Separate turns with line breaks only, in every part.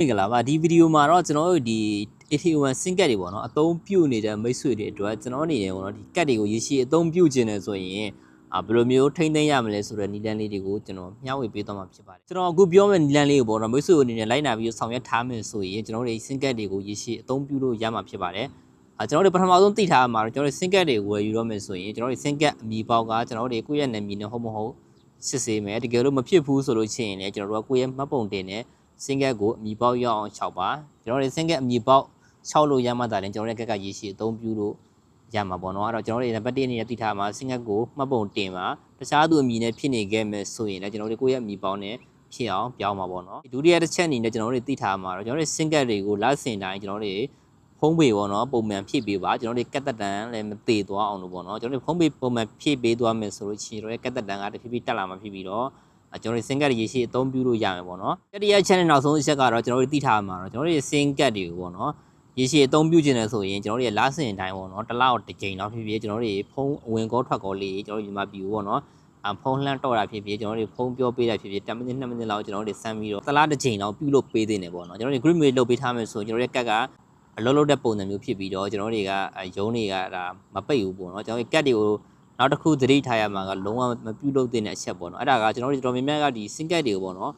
မင်္ဂလာပါဒီဗီဒီယိုမှာတော့ကျွန်တော်တို့ဒီ AT1 စင်ကတ်တွေပေါ့နော်အသုံးပြုနေတဲ့မိတ်ဆွေတွေအတွက်ကျွန်တော်အနေနဲ့ပေါ့နော်ဒီကတ်တွေကိုရရှိအသုံးပြုခြင်းနဲ့ဆိုရင်အာဘယ်လိုမျိုးထိမ့်သိမ်းရမလဲဆိုတဲ့နီလန်းလေးတွေကိုကျွန်တော်မျှဝေပေးသွားမှာဖြစ်ပါတယ်ကျွန်တော်အခုပြောမယ့်နီလန်းလေးကိုပေါ့နော်မိတ်ဆွေအနေနဲ့လိုက်နာပြီးဆောင်ရွက်ထားမယ်ဆိုရင်ကျွန်တော်တို့ဒီစင်ကတ်တွေကိုရရှိအသုံးပြုလို့ရမှာဖြစ်ပါတယ်အာကျွန်တော်တို့ပထမဆုံးသိထားရမှာတော့ကျွန်တော်တို့စင်ကတ်တွေကိုဝယ်ယူတော့မယ်ဆိုရင်ကျွန်တော်တို့စင်ကတ်အမီပေါက်ကကျွန်တော်တို့ကိုယ့်ရဲ့နာမည်နဲ့ဟုတ်မဟုတ်စစ်ဆေးမယ်တကယ်လို့မဖြစ်ဘူးဆိုလို့ရှိရင်လည်းကျွန်တော်တို့ကကိုယ့်ရဲ့မှတ်ပုံတင်နဲ့ စင်ကက်ကိုအမီပေါက်ရောက်အောင်ခြောက်ပါကျွန်တော်တို့စင်ကက်အမီပေါက်ခြောက်လို့ရမှသာလည်းကျွန်တော်တို့ကက်ကရေရှည်အသုံးပြုလို့ရမှာပေါ့နော်အဲ့တော့ကျွန်တော်တို့နံပါတ်1အနေနဲ့သိထားမှာစင်ကက်ကိုမှတ်ပုံတင်ပါတခြားသူအမီနဲ့ဖြစ်နေခဲ့မယ်ဆိုရင်လည်းကျွန်တော်တို့ကိုယ့်ရဲ့အမီပေါက်နဲ့ဖြစ်အောင်ပြောင်းပါပေါ့နော်ဒုတိယတစ်ချက်အနေနဲ့ကျွန်တော်တို့သိထားမှာတော့ကျွန်တော်တို့စင်ကက်တွေကိုလက်ဆင်တိုင်းကျွန်တော်တို့ဖုံးပေပေါ့နော်ပုံမှန်ဖြည့်ပေးပါကျွန်တော်တို့ကက်တက်တန်လည်းမသေးသွားအောင်လို့ပေါ့နော်ကျွန်တော်တို့ဖုံးပေပုံမှန်ဖြည့်ပေးသွားမယ်ဆိုလို့ရှိရင်တို့ရဲ့ကက်တက်တန်ကတဖြည်းဖြည်းတက်လာမှဖြစ်ပြီးတော့အဲ ကျွန်တော်တို့စင်ကတ်ရေရှိအသုံးပြုလို့ရမယ်ပေါ့နော်တတိယချက်နဲ့နောက်ဆုံးအချက်ကတော့ကျွန်တော်တို့သိထားမှာတော့ကျွန်တော်တို့ရဲ့စင်ကတ်တွေကိုပေါ့နော်ရေရှိအသုံးပြုခြင်းနဲ့ဆိုရင်ကျွန်တော်တို့ရဲ့လာစင်တိုင်းပေါ့နော်တစ်လောက်တစ်ကြိမ်တော့ဖြစ်ဖြစ်ကျွန်တော်တို့ဖုံးအဝင်ကောထွက်ကောလေးကျွန်တော်တို့ညီမပြူပေါ့နော်အဖုံးလှမ်းတော့တာဖြစ်ဖြစ်ကျွန်တော်တို့ဖုံးပြောပေးတာဖြစ်ဖြစ်10မိနစ်2မိနစ်လောက်ကျွန်တော်တို့စမ်းပြီးတော့တစ်လားတစ်ကြိမ်တော့ပြုလုပ်ပေးသေးတယ်ပေါ့နော်ကျွန်တော်တို့ group mate လုပ်ပေးထားမယ်ဆိုရင်ကျွန်တော်တို့ရဲ့ကတ်ကအလုံးလုံးတဲ့ပုံစံမျိုးဖြစ်ပြီးတော့ကျွန်တော်တွေကရုံးတွေကဒါမပိတ်ဘူးပေါ့နော်ကျွန်တော်တို့ကတ်တွေကို နောက်တစ်ခုသတိထားရမှာကလုံးဝမပြုတ်လို့တဲ့အချက်ပေါ့နော်အဲ့ဒါကကျွန်တော်တို့တော်တော်များများကဒီစင်ကက်တွေကိုပေါ့နော်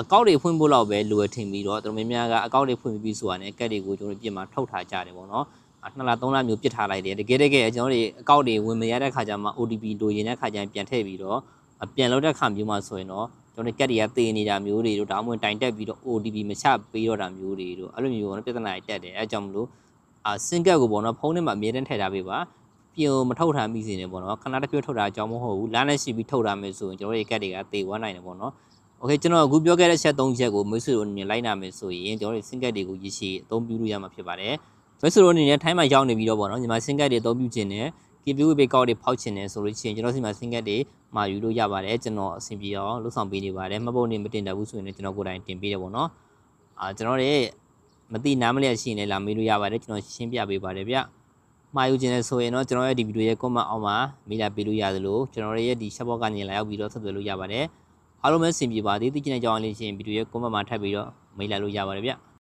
အကောက်တွေဖွင့်ဖို့လောက်ပဲလိုရထင်ပြီးတော့တော်တော်များများကအကောက်တွေဖွင့်ပြီးဆိုတာနဲ့ကက်တွေကိုကျွန်တော်တို့ပြင်မှာထုတ်ထားကြတယ်ပေါ့နော်နှစ်လသုံးလမျိုးပြစ်ထားလိုက်တယ်တကယ်တကယ်ကျွန်တော်တို့အကောက်တွေဝင်မရတဲ့ခါကျမှ OTP လိုရင်းတဲ့ခါကျရင်ပြန်ထည့်ပြီးတော့ပြန်လောက်တဲ့ခါမျိုးမှဆိုရင်တော့ကျွန်တော်ကက်တွေကသေနေတာမျိုးတွေတို့ဒါမှမဟုတ်တိုင်တက်ပြီးတော့ OTP မချပေးတော့တာမျိုးတွေတို့အဲ့လိုမျိုးပေါ့နော်ပြဿနာတွေတက်တယ်အဲကြောင့်မလို့အာစင်ကက်ကိုပေါ့နော်ဖုန်းထဲမှာအမြဲတမ်းထည့်ထားပေးပါ ပြင်မထုတ်ထားမိစေနေပေါ့နော်ခဏတစ်ပြည့်ထုတ်တာအကြောင်းမဟုတ်ဘူးလမ်းနဲ့ရှိပြီးထုတ်တာမယ်ဆိုရင်ကျွန်တော်တို့ရဲ့ကက်တွေကသေဝမ်းနိုင်တယ်ပေါ့နော်โอเคကျွန်တော်အခုပြောခဲ့တဲ့ချက်၃ချက်ကိုမိတ်ဆွေတို့အနေနဲ့လိုက်နာမယ်ဆိုရင်ကျွန်တော်တို့စင်ကက်တွေကိုရရှိအသုံးပြုလို့ရမှာဖြစ်ပါတယ်မိတ်ဆွေတို့အနေနဲ့ထိုင်းမှာရောက်နေပြီးတော့ပေါ့နော်ညီမစင်ကက်တွေအသုံးပြုခြင်းနဲ့ KPW ဘေကောက်တွေဖောက်ခြင်းနဲ့ဆိုလို့ရှိရင်ကျွန်တော်စီမှာစင်ကက်တွေမှာယူလို့ရပါတယ်ကျွန်တော်အဆင်ပြေအောင်လှုပ်ဆောင်ပေးနေပါတယ်မှတ်ပုံနေမတင်တတ်ဘူးဆိုရင်လည်းကျွန်တော်ကိုယ်တိုင်တင်ပေးတယ်ပေါ့နော်အာကျွန်တော်ရဲ့မသိနားမလည်ရှိရင်လည်းလာမေးလို့ရပါတယ်ကျွန်တော်ရှင်းပြပေးပါတယ်ဗျ မှာယူခြင်းနဲ့ဆိုရင်တော့ကျွန်တော်ရဲ့ဒီဗီဒီယိုရဲ့ comment အောက်မှာမေးလာပေးလို့ရသလိုကျွန်တော်ရဲ့ဒီ chat box ကနေလာရောက်ပြီးတော့ဆက်သွယ်လို့ရပါတယ်အားလုံးပဲအဆင်ပြေပါသေးသိချင်တဲ့ကြောင်းလေးရှင်ဗီဒီယိုရဲ့ comment မှာထပ်ပြီးတော့မေးလာလို့ရပါတယ်ဗျ